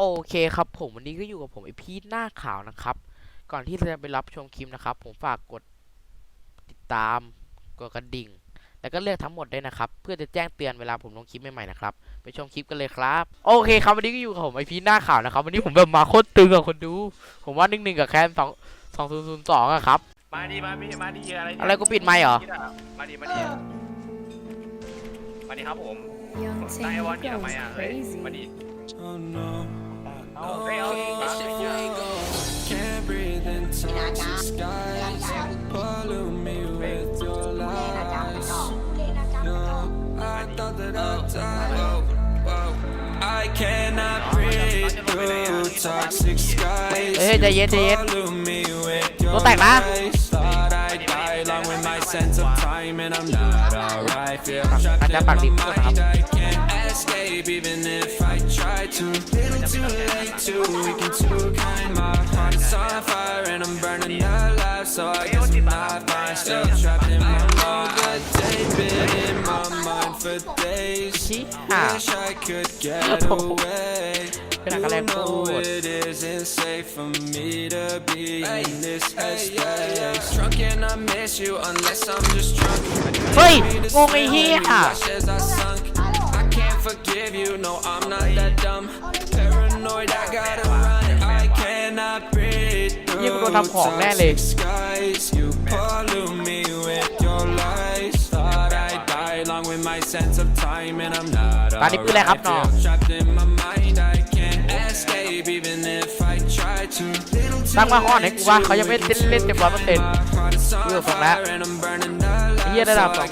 โอเคครับผมวันนี้ก็อยู่กับผมไอพีทหน้าขาวนะครับ ก่อนที่จะไปรับชมคลิปนะครับ ผมฝากกดติดตามกดกระดิ่ง แล้วก็เลือกทั้งหมดด้วยนะครับ เพื่อจะแจ้งเตือนเวลาผมลงคลิปใหม่ๆนะครับ ไปชมคลิปกันเลยครับ โอเคครับวันนี้ก็อยู่กับผมไอพีทหน้าขาวนะครับ วันนี้ผมแบบมาโคตรตึงกับคนดู ผมว่าหนึ่งหนึ่งกับแคนสองสองศูนย์ศูนย์สองอะครับ มาดีมาดีมาดีอะไรเนี่ยอะไรกูปิดไมค์เหรอ มาดีมาดีมาดีครับผม Young นาย Tanny วอนนี่ทำไม goes อะเฮ้ย crazy. มาดี Oh no, เอาเฮ้ยเอาอีกมา can't breathe in toxic skies. Pollute me with your lies. No, I thought that I'd die. Whoa, whoa. I cannot breathe through toxic skies. เฮ้ยใจเย็นใจเย็น Pollute me with your ตัวแตกนะ lies. Thought I'd die along with my sense of time, and I'm not alright. Feel trapped อาจจะ in ปาก my ดีพูดนะครับ mind. I can't escape even if I try to. Little too late, too weak and too kind. My heart is on fire and I'm burning alive. So I guess I'm not fine. Still trapped in my mind. But they've been in my mind for days. ชี้ห่า Wish I could get away. Kaya You kalian know po. it isn't safe for me to be in this headspace. Drunk and I miss you unless I'm just drunk. เฮ้ยงงไอ้เหี้ย forgive you. No, I'm not that dumb. Paranoid, I gotta run. I cannot breathe เหี้ยกูโดน through ทำของแน่เลย toxic skies. You pollute me with your lies. Thought I'd die along with my sense of time, and I'm not ตอนนี้ปืนอะไรครับ alright. น้อง Feel trapped in my mind. I can't escape even if I try to. Little too ตั้งมาข้อไหนกูว่าเขายังไม่เล่นเล่นเต็มร้อยเปอร์เซ็นต์ My heart is on เรื่องของแล้ว fire and I'm burning alive. ไอ้เหี้ยระดับ So สอ I ง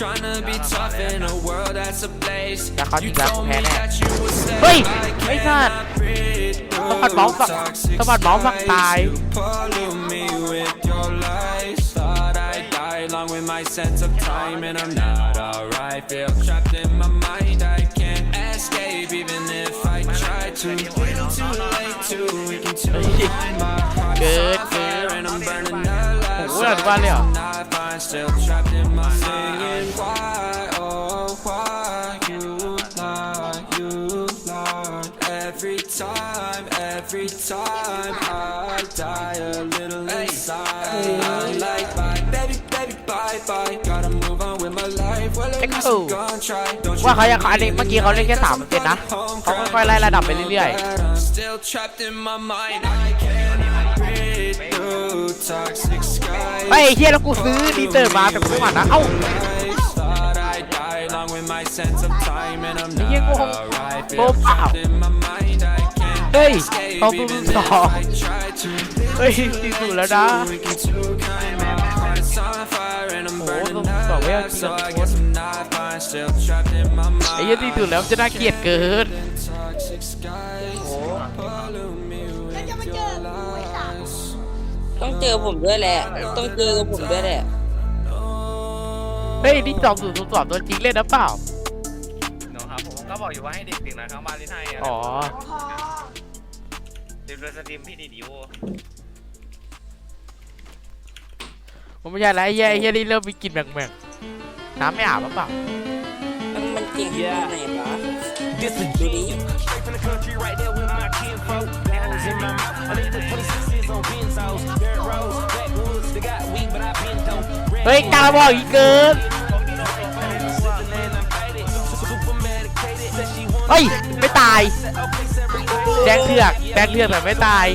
Trying to be tough in a world that's ablaze. แต่เขาจริ You งแล้วกู told แพ้ me แน่ that you would stay. เฮ้ย I ไม่พลาด cannot breathe สะบัดเมาส์ฝั่ง toxic สะบัดเมาส์ฝั่งตาย skies. You pollute me with your lies. Thought I'd die along with my sense of time, and I'm not alright. Feel trapped in my mind. I can't escape even if I try to. Little too late, too weak and too blind. My heart is Good, on fire, good. and I'm burning alive. Ủa, So là I đi qua guess liền à? I'm not fine, still trapped in my singing. ว่าเขายังขาอันนี้เมื่อกี้เขาเล่นแค่สามเกมนะเขาค่อยๆไล่ระดับไปเรื่อยๆไปเฮียแล้วกูซื้อดีเตอร์มาแต่กูไม่หวั่นนะเอ้าเฮียกูโบเปล่าเฮ้ยเขาเพิ่งสองเฮ้ยดีสุดแล้วนะ Oh, the fuck, we are so heart is on fire, and I'm โอ้โห burning ต้องบอกว่า alive. จริง So นะ I ทุกคน guess I'm not fine. Still trapped in my ไอ้เฮียดี mind. สุดแล้วจะน่าเกลียดเกิน Toxic skies. Pollute me with your lies. ต้องเจอผมด้วยแหละ ต้องเจอกับผมด้วยแหละ เฮ้ยนี่สองศูนย์ศูนย์สองตัวจริงเล่นนะเปล่าเนาะครับผมก็บอกอยู่ว่าให้เด็กๆนะข้างบ้านเล่นให้อะอ๋อเดี๋ยวสตรีมพี่ดีดิวผมไม่ใช่แล้วไอ้เฮียไอ้เฮียนี่เริ่มมีกลิ่นแหม่งๆน้ำไม่อาบหรือเปล่า มันมันเก่งขนาดไหนวะ This a Duty. G. Straight from the country, right there with my kinfolk. Bells in my mouth. I leave the 26s on Benzos. Dirt roads, backwoods. They got weed, but I been dope. Red เฮ้ยกล้าบอกอีกเกิน Switzerland, I'm faded. Super medicated. Said she want เฮ้ย ไม่ตาย okay, separate. แดงเถือกแดงเถือกแต่ไม่ตาย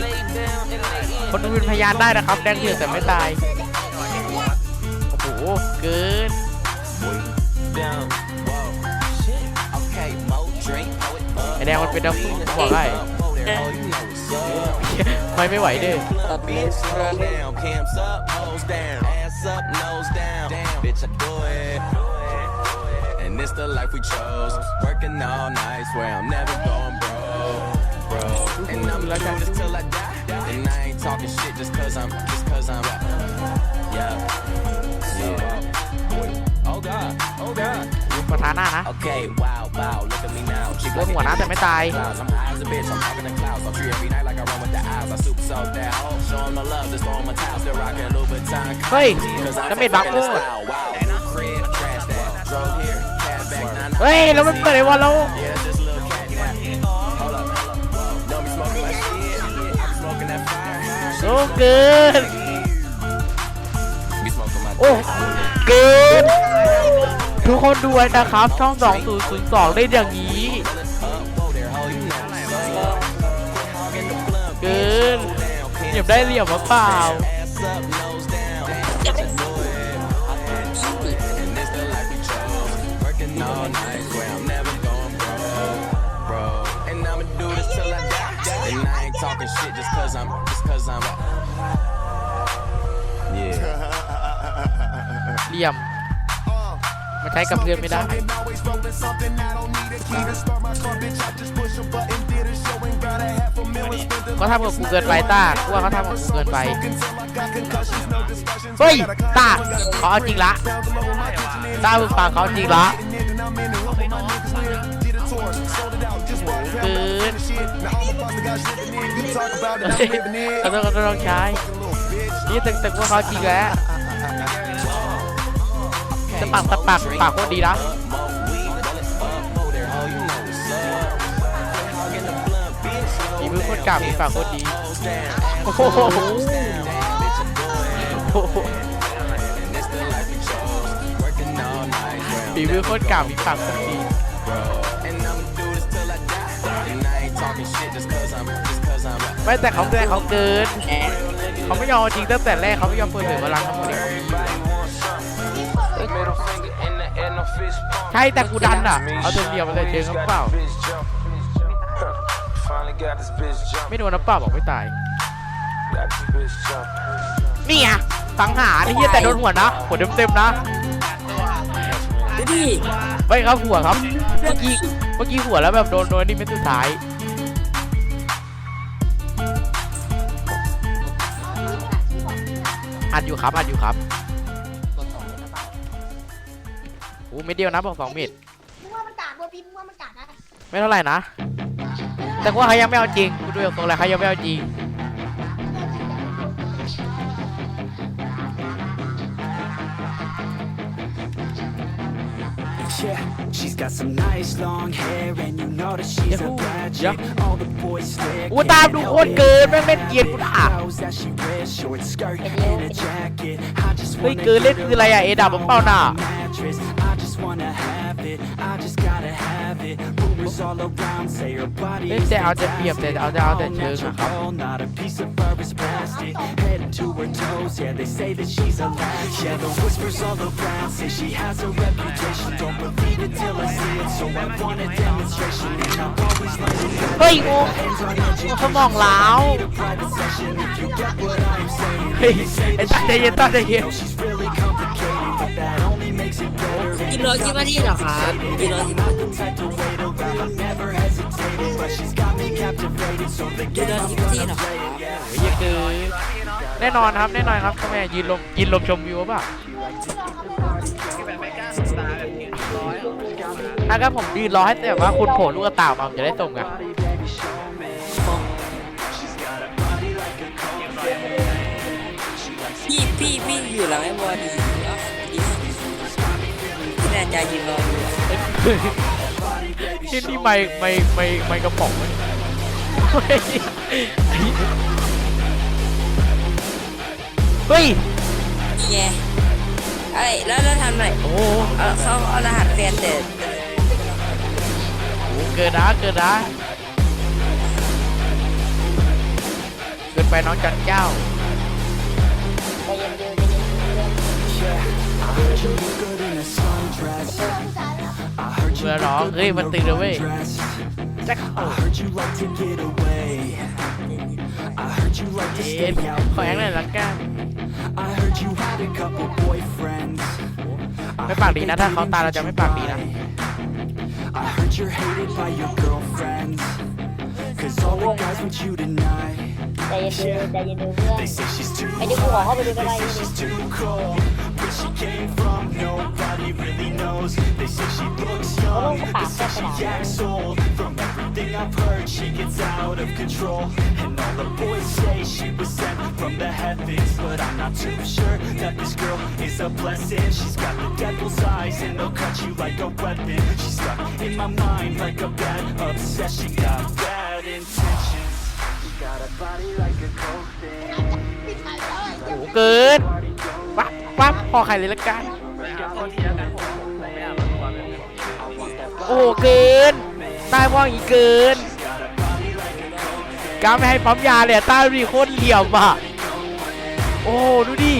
คนดูเป็นพยานได้นะครับ แดงเถือกแต่ไม่ตาย โอ้โห เกิน แดงมันเป็นน้ำซุปบอกให้ Oh, there. Oh, you know it's up. ไม่ไม่ไหวเด้อ ตัดเบส Slow down, cams up, hoes down, ass up, nose down. Damn, bitch, I do it. And it's the life we chose. Working all night, swear I'm never going broke, bro. And I'm gonna do this till I die. And I ain't talking shit just cause I'm, just cause I'm, yeah, yeah. Oh God, oh God. ประธานหน้านะ Okay, wow, wow, look at me now. Cheek โดนหัวนะแต่ไม่ตาย clouds. I'm high as a bitch, I'm talking to clouds. I'm free every night like I run with the eyes. I super soak that hoe. Show 'em the love, just throw 'em a towel. Still rocking Louboutin. เฮ้ย Cause I ดาเมจบัฟ fucking โค the ตร style. Wow, crib, trash that. Drove here, cab back, nah, nah. เฮ้ยแล้วมันเปิดไอ้วันแล้ว Yeah, that's just a little cat nap. Hold up, hold up. Whoa, know me smoking my shit. I'm smoking that fire. โอ้เกิน Be smoking my โอ้เกิน ทุกคนดูว้นะครับ ช่อง 2002 เล่นอย่างนี้ เกินเหยียบได้เหลี่ยมหรือเปล่าเหลี่ยม มันใช้กับเพื่อนไม่ได้เขาทำกับกูเกินไปต้ากูว่าเขาทำกับกูเกินไปเฮ้ยต้าเขาเอาจริงละต้ามึงฟังเขาเอาจริงละเกินเขาต้องเขาต้องใช้นี่ตึกตึกว่าเขาจริงแล้ว จะปากตะปากปากโคตรดีนะมีมือโคตรกล้ามีปากโคตรดี โอ้โหฝีมือโคตรกล้ามีปากโคตรดี ไม่แต่เขาเกินเขาเกิน เขาไม่ยอมจริงตั้งแต่แรกเขาไม่ยอมเปิดเผยพลังทั้งหมด ใช่แต่กูดันอะ เอาตัวเดียวมาเลยเจอเขาเปล่า ไม่โดนน้ำเปล่าบอกไม่ตาย นี่ไงสังหารไอ้เหี้ยแต่โดนหัวนะหัวเต็มๆนะดูดิไม่ครับหัวครับ เมื่อกี้เมื่อกี้หัวแล้วแบบโดนโดนนี่เม็ดสุดท้ายอัดอยู่ครับอัดอยู่ครับ อ้เม็ดเดียวนะบอกสองเม็ดมึงว่ามันกาดบัวพี่มึงว่ามันกาดนะไม่เท่าไหร่นะ แต่ว่าเขายังไม่เอาจริงกูดูจากตรงแล้วเขายังไม่เอาจริง Yeah, she's got some nice long hair, and you know that she's a Yahoo! bad Yeah. chick. All the boys stare. อู้ตามดูโคตรเกินแม่งเล่นเกรียนกูด่า Clothes that she wears, short skirt and a jacket. I just เฮ้ย wanna เกินเล่น get คืออะไรอะ her เอดับผมเปล่าน่ะ mattress. it. I just gotta have it. Rumors all around say her body เล่น is แต่เอาแต่เปรียบแต่เอาแต่เอาแต่ all เชิงอะครับ natural, not a piece of fur is plastic. Head to her toes, yeah, they say that she's a latch. Yeah, the whispers all around say she has a reputation. Don't believe it till I see it, so I want a demonstration. And I'm always learning better. เฮ้ยงู Hands on สมองล้าว Need a private session if you get what I'm saying. เฮ้ยไอ้ตาใจเย็นตาใจเย็น know she's really complicated, but that only makes it better. กินร้อยกี่นาทีเหรอครับกินร้อยกี่นา Not ที the type to wait around, I've never hesitated, but she's got me captivated, so the กิน game ร้อย I'm กี่นาทีเหร gonna อ play it, yeah. เฮ้ยคือแน่นอนครับแน่นอนครับทำไมยืนลมยืนลมชมวิวป่ะแบบไม่กล้าสตาร์แบบนี้ร้อยถ้างั้นผมยืนรอให้แต่ว่าคุณโผล่ลูกกระต่ายมาผมจะได้ส่งไงพี่พี่พี่อยู่หลังไอ้บอลดีอะดีพี่แน่ใจยืนรออยู่อะที่นี่ไม่ไม่ไม่ไม่กระป๋องเลยเฮ้ยนี่ไอ้แล้วแล้วทำไรโอ้โหเอาเขาเอารหัสแฟนแต่เกินนะเกินนะเกินไปน้องจันเจ้า Heard you look good in a sundress. I heard you เมื่อน้องเฮ้ยมันตึงเลยเว้ย undressed. แจ็ค I heard you like to get away. I heard you like to เอ็ stay น out ขอแองหน่อย late. ละกัน I heard you had a couple boyfriends. I ไม่ปาก heard ดี they นะ ถ้าเขา didn't ตายเรา treat จะ you ไม่ปากดีนะ right. I heard you're hated by your girlfriends. Cause all the guys want you tonight. ใจเย็นๆใจเย็นๆเพื่อน They say she's too ไอ้เดี๋ยวกูขอเข้าไปดู hot. ก็ได้ They say นี่ she's too cold. where she came from, nobody really knows. They say she looks young, they say she acts old. From everything I've heard, she gets out of control. And all the boys say she was sent from the heavens. But I'm not too sure that this girl is a blessing. She's got the devil's eyes, and they'll cut you like a weapon. She's stuck in my mind like a bad obsession. Got bad intentions. She got a body like a cold thing. ปิดไฟแล้วไอ้ โอ้ เหี้ย โหเกินวับวับพอใครเลยละกัน ไปหาคนที่แล้วกัน โอ้โเกินใต้ว่าอย่างนี้เกินกล้าไม่ให้ปั๊มยาเลยใต้ดูดิโคตรเหลี่ยมอะโอ้ดูดิ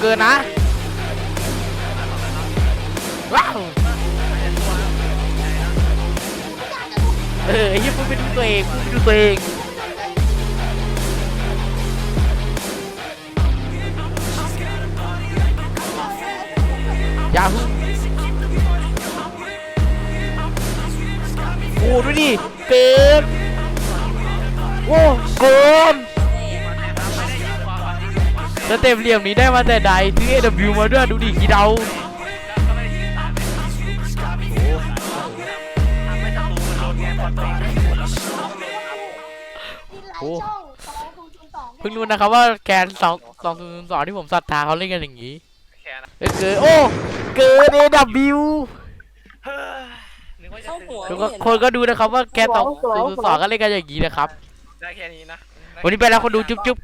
เกินนะ ดไปดูตัวเองพูดไปดูตัวเองยาฮูโอ้ดูดิเกินโอ้เกินสเต็ปเหลี่ยมนี้ได้มาแต่ใดซื้อ AW มาด้วยดูดิกี่เดา หลายช่องสองศูนย์ศูนย์สองเพิ่งรู้นะครับว่าแกนสองสองศูนย์สองที่ผมศรัทธาเขาเล่นกันอย่างนี้แค่นั้นเอ้ยเกินโอ้เกิน AW เฮ้ยนึกว่าจะเข้าถึงหัวทุกคนก็ดูนะครับว่าแกนสองศูนย์สองก็เล่นกันอย่างนี้นะครับ ได้แค่นี้นะวันนี้ไปแล้วคนดูจุ๊บจุ๊บ